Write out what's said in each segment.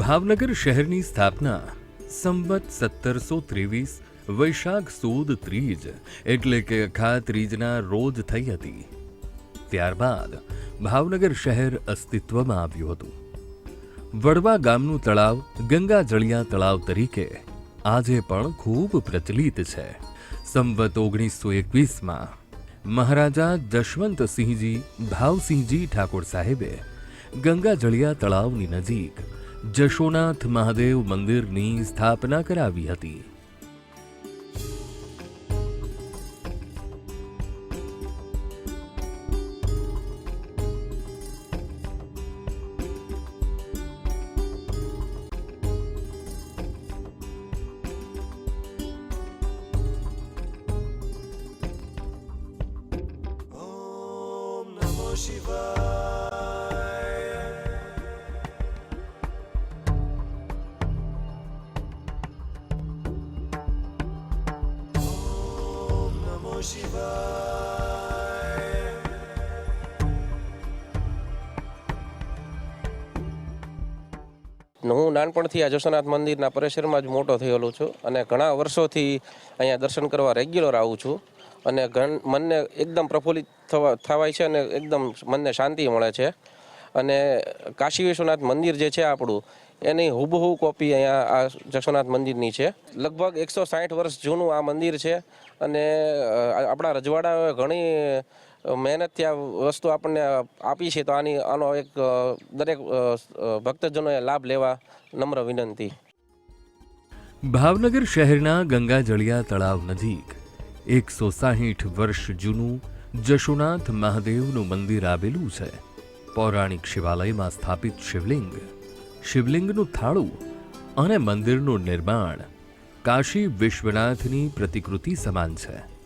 ભાવનગર શહેરની સ્થાપના સંવત સત્તરસો ત્રેવીસ વૈશાખ સુદ ત્રીજ એટલે કે અખા ત્રીજના રોજ થઈ હતી. ત્યારબાદ ભાવનગર શહેર અસ્તિત્વમાં આવ્યું હતું. વડવા ગામનું તળાવ ગંગા જળિયા તળાવ તરીકે આજે પણ ખૂબ પ્રચલિત છે. સંવત ઓગણીસો એકવીસમાં મહારાજા જશવંતસિંહજી, ભાવસિંહજી ઠાકોર સાહેબે ગંગા જળિયા તળાવની નજીક જશોનાથ મહાદેવ મંદિરની સ્થાપના કરાવી હતી. હું નાનપણથી આ જશોનાથ મંદિરના પરિસરમાં જ મોટો થયેલો છું અને ઘણા વર્ષોથી અહીંયા દર્શન કરવા રેગ્યુલર આવું છું અને મનને એકદમ પ્રફુલ્લિત થવા, થવાય છે અને એકદમ મનને શાંતિ મળે છે. અને કાશી વિશ્વનાથ મંદિર જે છે આપણું એની હુબહુ કોપી અહીંયા આ જશોનાથ મંદિરની છે. લગભગ એકસો સાઠ વર્ષ જૂનું આ મંદિર છે અને આપણા રજવાડાઓએ ઘણી મહેનતથી આ વસ્તુ આપણને આપી છે. તો આની, આનો એક દરેક ભક્તજનોએ લાભ લેવા નમ્ર વિનંતી. ભાવનગર શહેરના ગંગા જળિયા તળાવ નજીક એકસો સાહીઠ વર્ષ જૂનું જશોનાથ મહાદેવનું મંદિર આવેલું છે. પૌરાણિક શિવાલયમાં સ્થાપિત શિવલિંગ શિવલિંગનું થાળું અને મંદિરનું નિર્માણ. કાશી વિશ્વનાથની પ્રતિકૃતિ સમાન છે.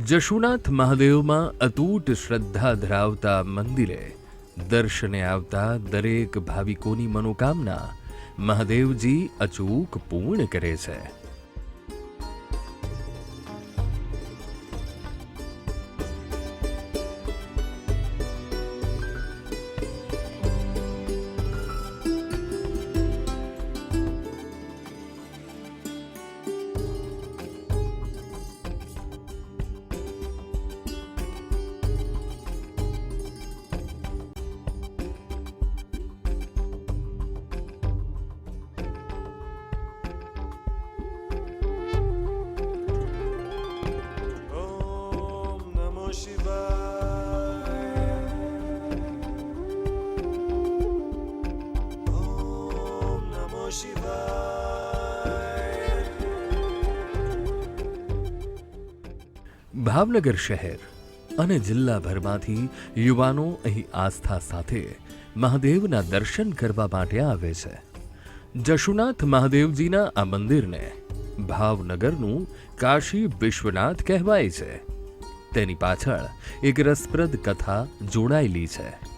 જશુનાથ મહાદેવમાં અતૂટ શ્રદ્ધા ધરાવતા મંદિરે દર્શને આવતા દરેક ભાવિકોની મનોકામના મહાદેવજી અચૂક પૂર્ણ કરે છે. ભાવનગર શહેર અને જિલ્લાભરમાંથી યુવાનો અહીં આસ્થા સાથે મહાદેવના દર્શન કરવા માટે આવે છે. જશુનાથ મહાદેવજીના આ મંદિરને ભાવનગરનું કાશી વિશ્વનાથ કહેવાય છે. તેની પાછળ એક રસપ્રદ કથા જોડાયેલી છે.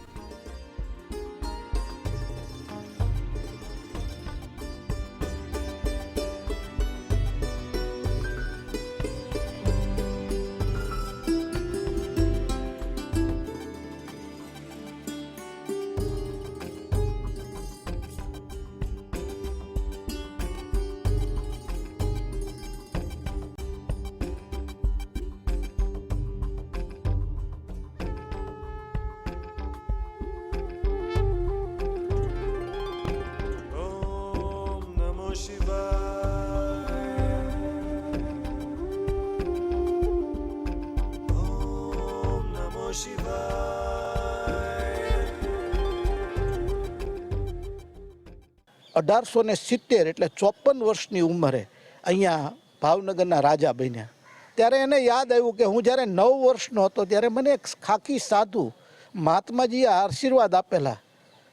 અઢારસો ને સિત્તેર એટલે ચોપન વર્ષની ઉંમરે અહીંયા ભાવનગરના રાજા બન્યા. ત્યારે એને યાદ આવ્યું કે હું જ્યારે નવ વર્ષનો હતો ત્યારે મને એક ખાખી સાધુ મહાત્માજીએ આશીર્વાદ આપેલા.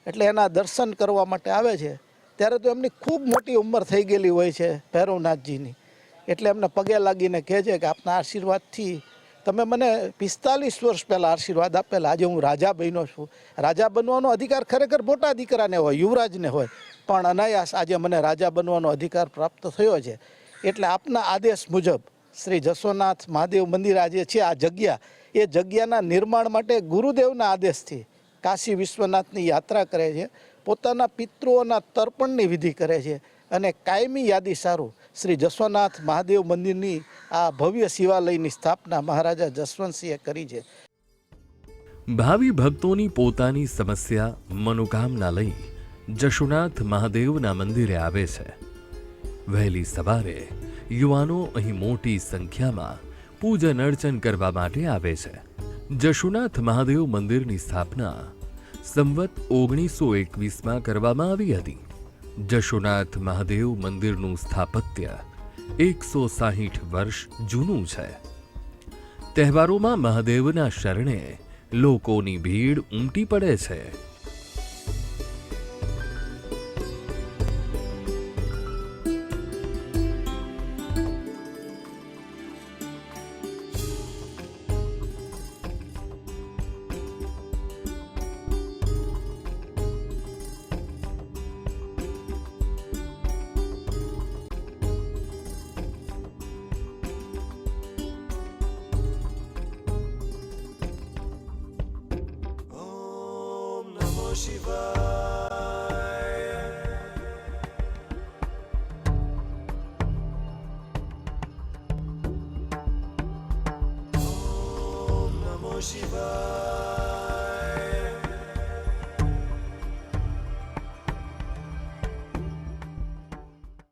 એટલે એના દર્શન કરવા માટે આવે છે. ત્યારે તો એમની ખૂબ મોટી ઉંમર થઈ ગયેલી હોય છે ભૈરવનાથજીની. એટલે એમને પગે લાગીને કહે છે કે આપના આશીર્વાદથી તમે મને પિસ્તાલીસ વર્ષ પહેલાં આશીર્વાદ આપેલા. આજે હું રાજા બન્યો છું. રાજા બનવાનો અધિકાર ખરેખર મોટા દીકરાને હોય, યુવરાજને હોય. પણ અનાયાસ આજે મને રાજા બનવાનો અધિકાર પ્રાપ્ત થયો છે. એટલે આપના આદેશ મુજબ શ્રી જસોનાથ મહાદેવ મંદિર આજે છે, આ જગ્યા. એ જગ્યાના નિર્માણ માટે ગુરુદેવના આદેશથી કાશી વિશ્વનાથની યાત્રા કરે છે. પોતાના પિતૃઓના તર્પણની વિધિ કરે છે. અને કાયમી યાદી સારું શ્રી જસોનાથ મહાદેવ મંદિરની આ ભવ્ય શિવાલયની સ્થાપના મહારાજા જસવંતસિંહે કરી છે. ભાવિ ભક્તોની પોતાની સમસ્યા, મનોકામના લઈ જશુનાથ મહાદેવના મંદિરે આવે છે. વહેલી સવારે યુવાનો અહીં મોટી સંખ્યામાં પૂજન અર્ચન કરવા માટે આવે છે. જશુનાથ મહાદેવ મંદિરની સ્થાપના સંવત ઓગણીસો એકવીસમાં કરવામાં આવી હતી. જશુનાથ મહાદેવ મંદિરનું સ્થાપત્ય એકસો સાહીઠ વર્ષ જૂનું છે. તહેવારોમાં મહાદેવના શરણે લોકોની ભીડ ઉમટી પડે છે.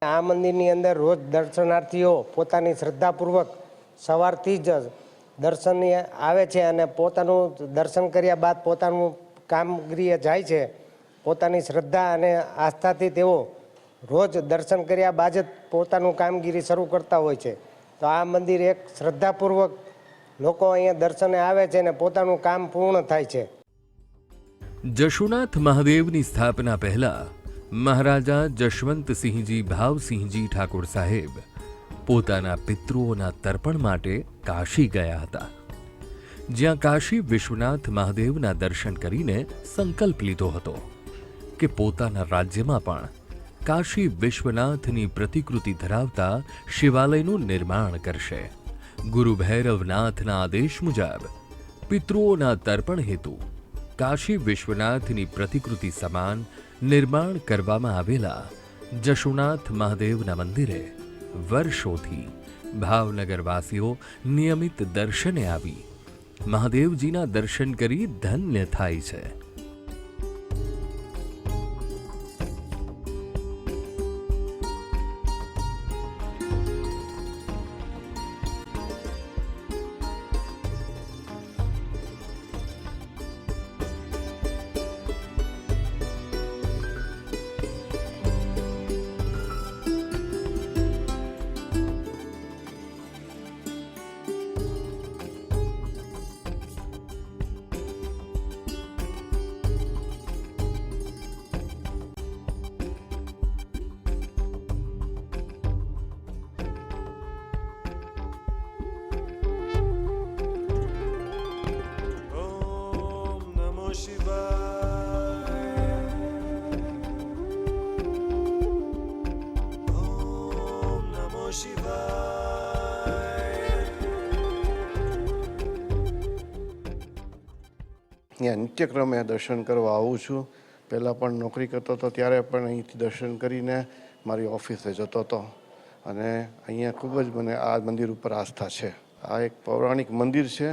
આ મંદિરની અંદર રોજ દર્શનાર્થીઓ પોતાની શ્રદ્ધાપૂર્વક સવારથી જ દર્શનની આવે છે અને પોતાનું દર્શન કર્યા બાદ પોતાનું કામગીરીએ જાય છે. પોતાની શ્રદ્ધા અને આસ્થાથી તેઓ રોજ દર્શન કર્યા બાદ જ પોતાનું કામગીરી શરૂ કરતા હોય છે. તો આ મંદિર એક શ્રદ્ધાપૂર્વક લોકો અહીંયા દર્શને આવે છે અને પોતાનું કામ પૂર્ણ થાય છે. જશુનાથ મહાદેવની સ્થાપના પહેલા મહારાજા જશવંતસિંહજી ભાવસિંહજી ઠાકોર સાહેબ પોતાના પિતૃઓના તર્પણ માટે કાશી ગયા હતા. જ્યાં કાશી વિશ્વનાથ મહાદેવના દર્શન કરીને સંકલ્પ લીધો હતો કે પોતાના રાજ્યમાં પણ કાશી વિશ્વનાથની પ્રતિકૃતિ ધરાવતા શિવાલયનું નિર્માણ કરશે. ગુરુ ભૈરવનાથના આદેશ મુજબ પિતૃઓના તર્પણ હેતુ કાશી વિશ્વનાથની પ્રતિકૃતિ સમાન નિર્માણ કરવામાં આવેલા જશુનાથ મહાદેવના મંદિરે વર્ષોથી ભાવનગરવાસીઓ નિયમિત દર્શને આવી મહાદેવજીના દર્શન કરી ધન્ય થાય છે. ત્યાં નિત્યક્રમે દર્શન કરવા આવું છું. પહેલાં પણ નોકરી કરતો હતો, ત્યારે પણ અહીંથી દર્શન કરીને મારી ઓફિસે જતો હતો. અને અહીંયા ખૂબ જ મને આ મંદિર ઉપર આસ્થા છે. આ એક પૌરાણિક મંદિર છે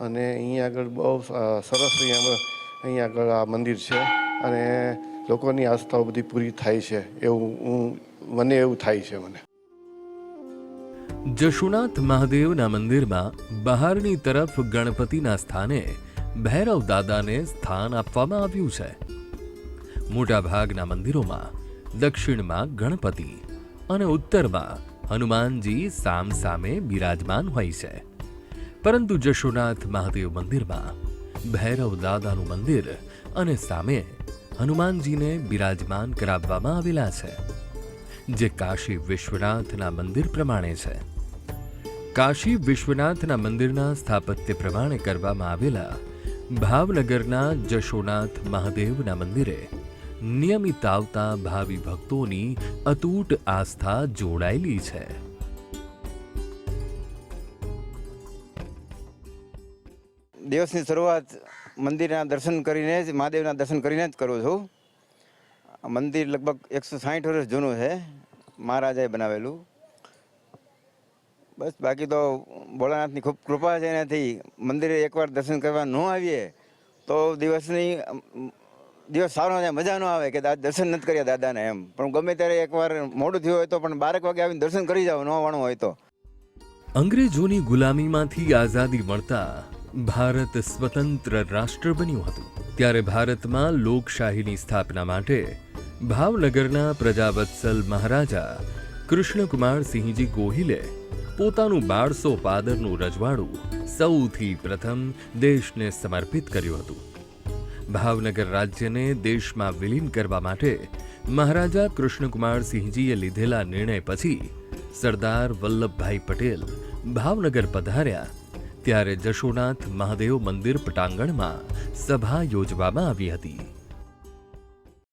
અને અહીંયા આગળ બહુ સરસ અહીંયા અહીંયા આગળ આ મંદિર છે. અને લોકોની આસ્થાઓ બધી પૂરી થાય છે એવું હું, મને એવું થાય છે મને. જશુનાથ મહાદેવના મંદિરમાં બહારની તરફ ગણપતિના સ્થાને ભૈરવ દાદાને સ્થાન આપવામાં આવ્યું છે. મોટાભાગના મંદિરોમાં દક્ષિણમાં ગણપતિ અને ઉત્તરમાં હનુમાનજી સામ સામે બિરાજમાન હોય છે. પરંતુ જશુનાથ મહાદેવ મંદિરમાં ભૈરવ દાદાનું મંદિર અને સામે હનુમાનજીને બિરાજમાન કરાવવામાં આવેલા છે, જે કાશી વિશ્વનાથના મંદિર પ્રમાણે છે. કાશી વિશ્વનાથના મંદિરના સ્થાપત્ય પ્રમાણે કરવામાં આવેલા ભાવનગરના જશોનાથ મહાદેવના મંદિરે નિયમિત આવતા ભાવિ ભક્તોની અતૂટ આસ્થા જોડાયેલી છે. દિવસની શરૂઆત મંદિરના દર્શન કરીને જ, મહાદેવના દર્શન કરીને જ કરું છું. મંદિર લગભગ એકસો સાઠ વર્ષ જૂનું છે. મહારાજાએ બનાવેલું. બસ, બાકી તો ભોળાનાથની ખૂબ કૃપા છે એનાથી. મંદિરે એકવાર દર્શન કરવા ન આવીએ, તો દિવસની દિવસ સારો જાય મજા ન આવે કે દર્શન નથી કર્યા દાદાને એમ. પણ ગમે ત્યારે એકવાર મોડું થયું હોય તો પણ બારેક વાગે આવીને દર્શન કરી જાવ ન વાણું હોય તો. અંગ્રેજોની ગુલામીમાંથી આઝાદી મળતા ભારત સ્વતંત્ર રાષ્ટ્ર બન્યું હતું. ત્યારે ભારતમાં લોકશાહીની સ્થાપના માટે ભાવનગરના પ્રજાવત્સલ મહારાજા કૃષ્ણકુમાર સિંહજી ગોહિલે પોતાનું બારસો પાદરનું રજવાડું સૌથી પ્રથમ દેશને સમર્પિત કર્યું હતું. ભાવનગર રાજ્યને દેશમાં વિલીન કરવા માટે મહારાજા કૃષ્ણકુમારસિંહજીએ લીધેલા નિર્ણય પછી સરદાર વલ્લભભાઈ પટેલ ભાવનગર પધાર્યા, ત્યારે જશોનાથ મહાદેવ મંદિર પટાંગણમાં સભા યોજવામાં આવી હતી.